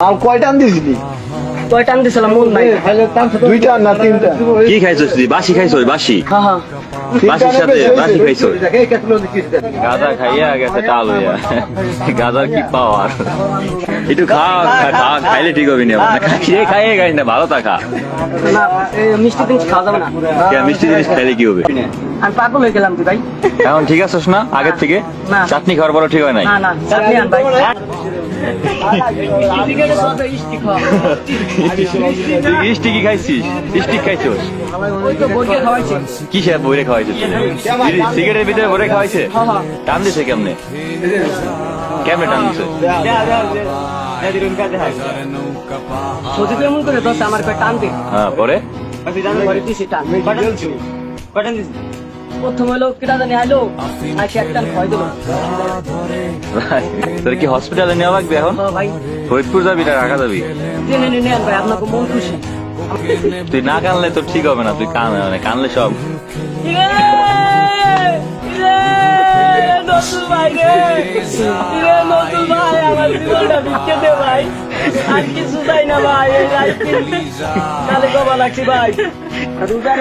আর কয়টা আন দিছিলি কয়টা আনতে ছিলাম? মন নাই। দুইটা না তিনটা? কি খাইছস তুই? বাসি খাইছস বাসি? হ্যাঁ হ্যাঁ বাসির সাথে বাসি খাইছস? গাঁজা খাইয়া গেছে টাল হইয়া। গাঁজার কি পাওয়ার একটু খা খা- খা খাইলে ঠিক হবে না। খেয়ে খাইয়ে গাইস না ভালো তা খা। না মিষ্টি জিনিস খাওয়া যাবে না। মিষ্টি জিনিস খাইলে কি হবে? আমি পাগল হয়ে গেলাম তুই ভাই। এখন ঠিক আছিস না? আগের থেকে? চাটনি খাওয়ার পরও ঠিক হয় নাই? না না চাটনি আন ভাই। তুই স্টিকি খাইছিস? তো কি সে বইরে খাওয়াইছে সিগারেটের ভিতরে ভরে খাওয়াইছে। টান দিছে কেমনে? কেমনে টান দিছে? তো আমার পেট টান দে। হ্যাঁ পরে? দিছি টান। প্রথম হলো কেটা জানি আইলো আর সে একটা ভয় দিল তোর কি হসপিটালে নেওয়া লাগবে এখন হ্যাঁ ভাই ফরিদপুর যাবি না ঢাকা যাবি নেন ভাই আপনাকে মন খুশি তুই না কানলে তোর ঠিক হবে না তুই কান মানে কানলে সব! ইরে! নতুন ভাই রে! নতুন ভাই, আমার জীবনটা ভিক্ষে ভাই। আর কিছু চাই না ভাই, কালে কবা লাগছি ভাই। রোজার